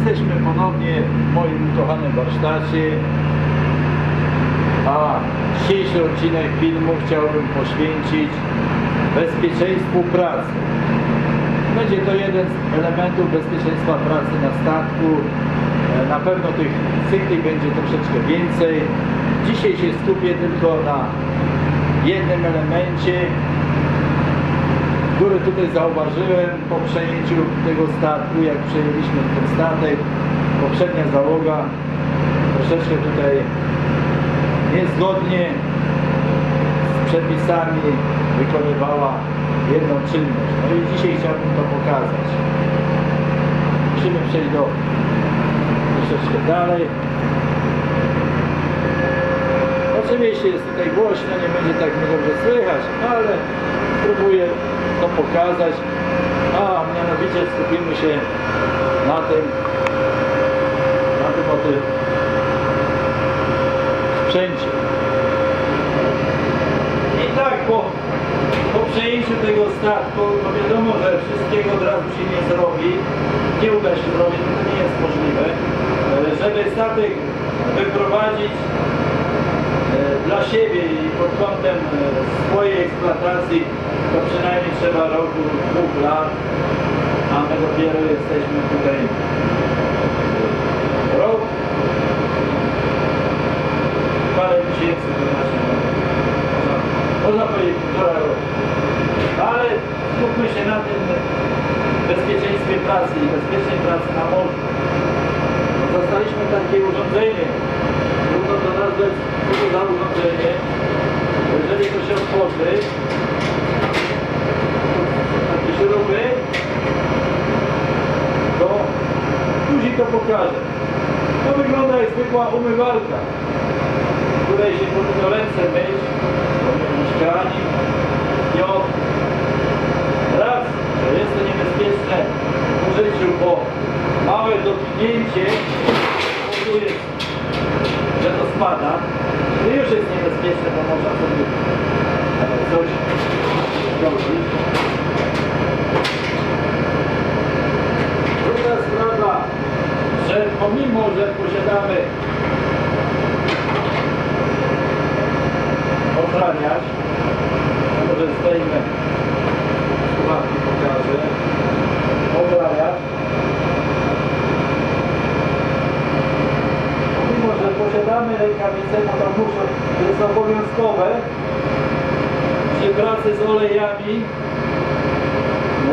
Jesteśmy ponownie w moim ukochanym warsztacie, a dzisiejszy odcinek filmu chciałbym poświęcić bezpieczeństwu pracy. Będzie to jeden z elementów bezpieczeństwa pracy na statku. E, Na pewno tych cykli będzie troszeczkę więcej. Dzisiaj się skupię tylko na jednym elemencie, który tutaj zauważyłem po przejęciu tego statku, jak przejęliśmy ten statek. Poprzednia załoga troszeczkę tutaj niezgodnie z przepisami wykonywała jedną czynność. No i dzisiaj chciałbym to pokazać. Musimy przejść do troszeczkę dalej. Oczywiście jest tutaj głośno, nie będzie tak mnie dobrze słychać, ale spróbuję to pokazać. A mianowicie skupimy się na tym, na tym oto sprzęcie. I tak po, po przejęciu tego statku, no wiadomo, że wszystkiego od razu się nie zrobi, nie uda się zrobić, to nie jest możliwe. E, Żeby statek wyprowadzić e, dla siebie i pod kątem e, swojej eksploatacji, to przynajmniej trzeba roku, dwóch lat, a my dopiero jesteśmy tutaj rok, parę miesięcy, to znaczy, można, powiedzieć półtora roku. Ale skupmy się na tym bezpieczeństwie pracy i bezpiecznej pracy na morzu. Zostaliśmy takie urządzenie, trudno to nazwać, co to urządzenie, jeżeli to się otworzy, takie śruby, to później to pokażę. To wygląda jak zwykła umywalka, w której się powinno ręce myć, powinno ściani i od raz, że jest to niebezpieczne w użyciu, bo małe dotknięcie powoduje, że to spada i już jest niebezpieczne, bo można sobie e, coś zrobić. Druga sprawa, że pomimo, że posiadamy ochraniacz, może zdejmę słuchawki, pokażę, ochraniacz, pomimo, że posiadamy rękawice, no to muszą, jest obowiązkowe przy pracy z olejami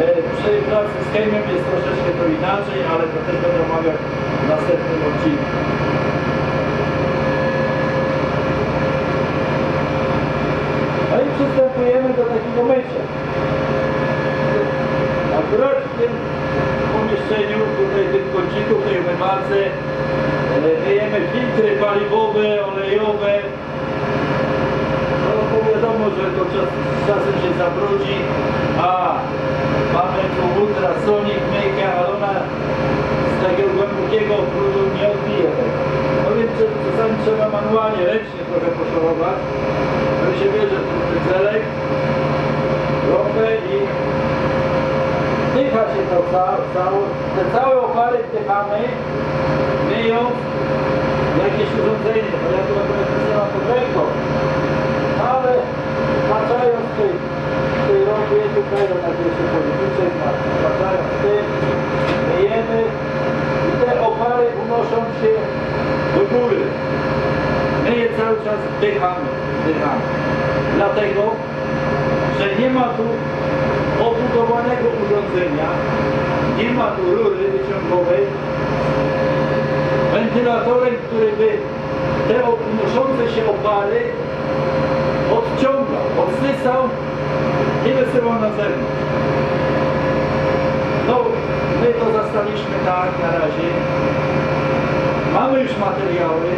E, Przy pracy z chemią jest troszeczkę to inaczej, ale to też będę omawiał w następnym odcinku. No i przystępujemy do takiego mycia. Akurat w tym pomieszczeniu, tutaj w tym kąciku, w tej umywalce e, myjemy filtry paliwowe, olejowe, no bo wiadomo, że to czas, czasem się zabrudzi, a mamy tu ultrasonic myjkę, ale ona z takiego głębokiego brudu nie odbije. No więc czasami trzeba manualnie, ręcznie trochę poszorować. No się bierze ten pędzelek, ropę i wdycha się to całe, całe, te całe opary wdychamy, myjąc jakieś urządzenie, bo ja tu akurat nie mam pod ręką ale patrzając w tej, w tej tutaj do się policzek, patrzając w tym, myjemy i te opary unoszą się do góry. My je cały czas wdychamy. Dlatego, że nie ma tu obudowanego urządzenia, nie ma tu rury wyciągowej, wentylatorem, który by te unoszące się opary odciągał, odsysał i wysyłał na zewnątrz. No, my to zastaliśmy tak na razie. Mamy już materiały,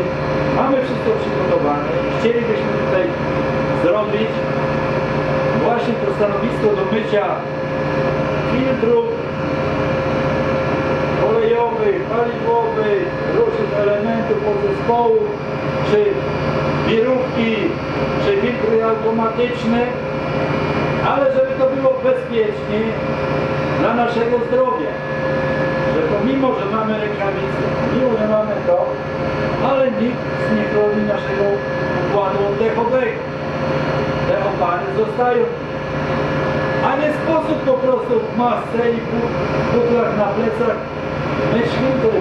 mamy wszystko przygotowane. Chcielibyśmy tutaj zrobić stanowisko do mycia filtrów olejowych, paliwowych, różnych elementów podzespołów, czy wirówki, czy filtry automatyczne, ale żeby to było bezpiecznie dla naszego zdrowia. Że pomimo, że mamy rękawice, nikt nie chroni naszego układu oddechowego. Te opary zostają. A nie sposób po prostu w masce i bu- butlach na plecach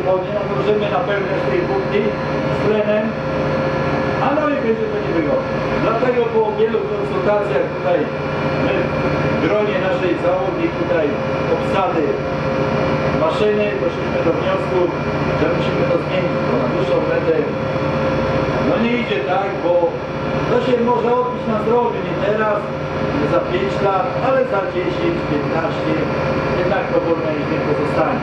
wodnie, no możemy napełniać tej butli z tlenem, a i będzie to niewygodne. Dlatego po wielu konsultacjach tutaj my w gronie naszej załogi tutaj obsady maszyny doszliśmy do wniosku, że musimy to zmienić, bo na dłuższą metę no nie idzie tak, bo to się może odbić na zdrowiu nie teraz, nie za 5 lat, ale za 10, 15, jednak to wolne nie pozostanie.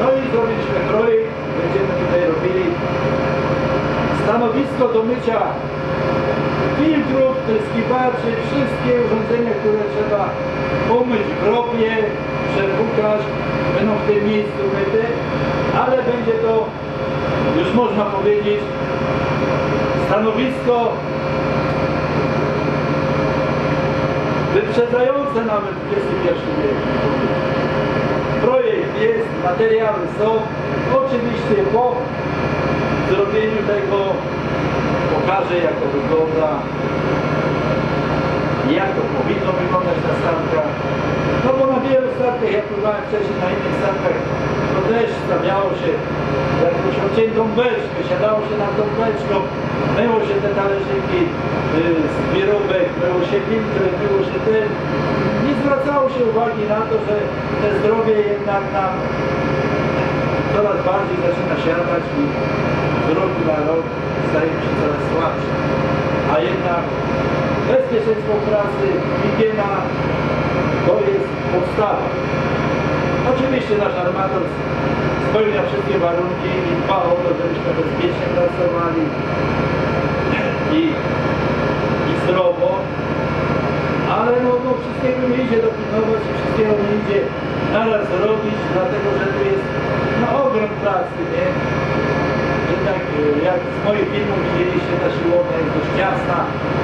No i zrobiliśmy projekt, będziemy tutaj robili stanowisko do mycia filtrów, tryskiwaczy, wszystkie urządzenia, które trzeba umyć w ropie, przepukać, będą w tym miejscu myte, ale będzie to, już można powiedzieć, stanowisko wyprzedzające nawet XXI wiek. Projekt jest, materiały są. Oczywiście po zrobieniu tego pokażę jak to wygląda, jak to powinno wyglądać na stankach. No bo na wielu stankach, jak pływałem wcześniej na innych stankach, to też stawiało się jakąś odciętą beczkę, siadało się na tą beczką, myło się te talerzyki yy, z wyrobek, myło się filtry, myło się ten. Nie zwracało się uwagi na to, że te zdrowie jednak nam coraz bardziej zaczyna siadać i z roku na rok stajemy się coraz słabszy. A jednak bezpieczeństwo pracy, higiena to jest podstawa. Oczywiście nasz armator spełnia wszystkie warunki i dba o to, żebyśmy bezpiecznie pracowali i, i zdrowo, ale no, no wszystkiego nie idzie dopilnować i wszystkiego nie idzie naraz robić, dlatego że tu jest no, ogrom pracy, nie? Jednak e, jak z moich filmów widzieliście, ta siłownia jest dość ciasna,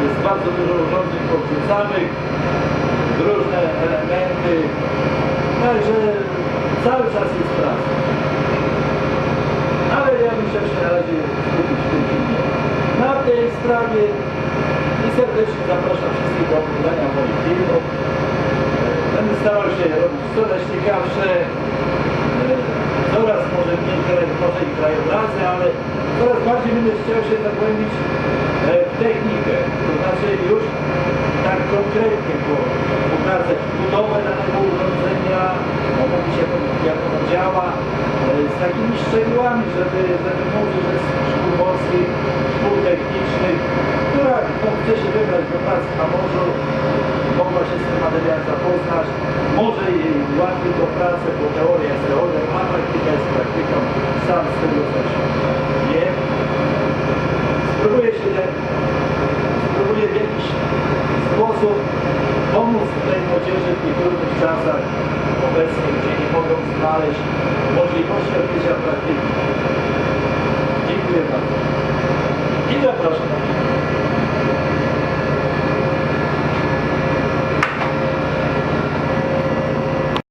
jest bardzo dużo urządzeń podrzucanych, różne elementy, także cały czas jest praca. Ale ja chciał się na razie skupić w tym filmie na tej sprawie i serdecznie zapraszam wszystkich do oglądania moich filmów. Będę starał się robić coraz ciekawsze, e, coraz może mniej może i krajobrazy, ale coraz bardziej będę chciał się zagłębić e, w technikę. To znaczy już tak konkretnie bo pokazać budowę danego urządzenia, ono- jak ono działa, e, z takimi szczegółami, żeby, żeby młodzież ze szkół morskich, szkół technicznych, która no, chce się wybrać do pracy na morzu, mogła się z tym materiałem zapoznać, może jej łatwiej do pracy, bo teoria jest teorią, a praktyka jest praktyką, sam z tego coś wiem. Spróbuję się spróbuję w jakiś sposób pomóc tej młodzieży w tych trudnych czasach obecnie, gdzie nie mogą znaleźć możliwości odbycia praktyki.